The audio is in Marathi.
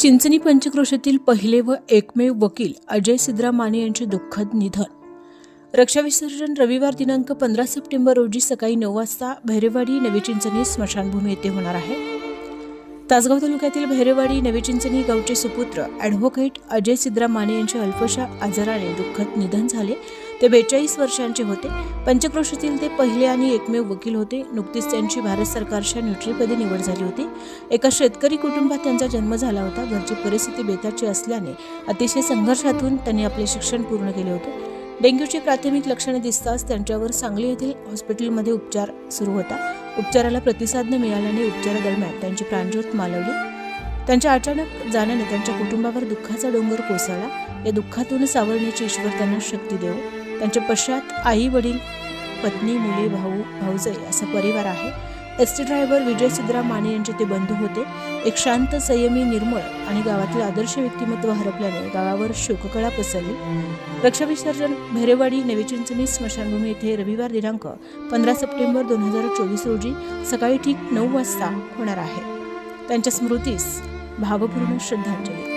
चिंचणी पंचक्रोशातील पहिले व एकमेव वकील अजय सिद्रा माने यांचे दुःखद निधन. रक्षा विसर्जन रविवार दिनांक पंधरा सप्टेंबर रोजी सकाळी नऊ वाजता भैरेवाडी नवी चिंचणी स्मशानभूमी येथे होणार आहे. तासगाव तालुक्यातील भैरेवाडी नवी चिंचणी गावचे सुपुत्र ॲडव्होकेट अजय सिद्रा माने यांचे अल्पशा आजाराने दुःखद निधन झाले. ते बेचाळीस वर्षांचे होते. पंचक्रोशीतील ते पहिले आणि एकमेव वकील होते. नुकतीच त्यांची भारत सरकारच्या न्यूट्रीपदी निवड झाली होती. एका शेतकरी कुटुंबात त्यांचा जन्म झाला होता. घरची परिस्थिती बेताची असल्याने अतिशय संघर्षातून त्यांनी आपले शिक्षण पूर्ण केले होते. डेंग्यूची प्राथमिक लक्षणे दिसताच त्यांच्यावर सांगली येथील हॉस्पिटलमध्ये उपचार सुरू होता. उपचाराला प्रतिसाद न मिळाल्याने उपचारादरम्यान त्यांची प्राणज्योत मालवली. त्यांच्या अचानक जाण्याने त्यांच्या कुटुंबावर दुःखाचा डोंगर कोसळला. या दुःखातून सावरण्याची ईश्वर त्यांना शक्ती देऊ त्यांच्या पश्चात आई वडील पत्नी मुली भाऊ भाऊजय असा परिवार आहे. S T driver Vijay Siddharam Mane यांचे ते बंधू होते. एक शांत संयमी निर्मळ आणि गावातील आदर्श व्यक्तिमत्व हरपल्याने गावावर शोककळा पसरली. रक्षाविसर्जन भैरेवाडी नवी स्मशानभूमी येथे रविवार दिनांक पंधरा सप्टेंबर दोन हजार चोवीस रोजी सकाळी ठीक नऊ वाजता होणार आहे. त्यांच्या स्मृतीस भावपूर्ण श्रद्धांजली.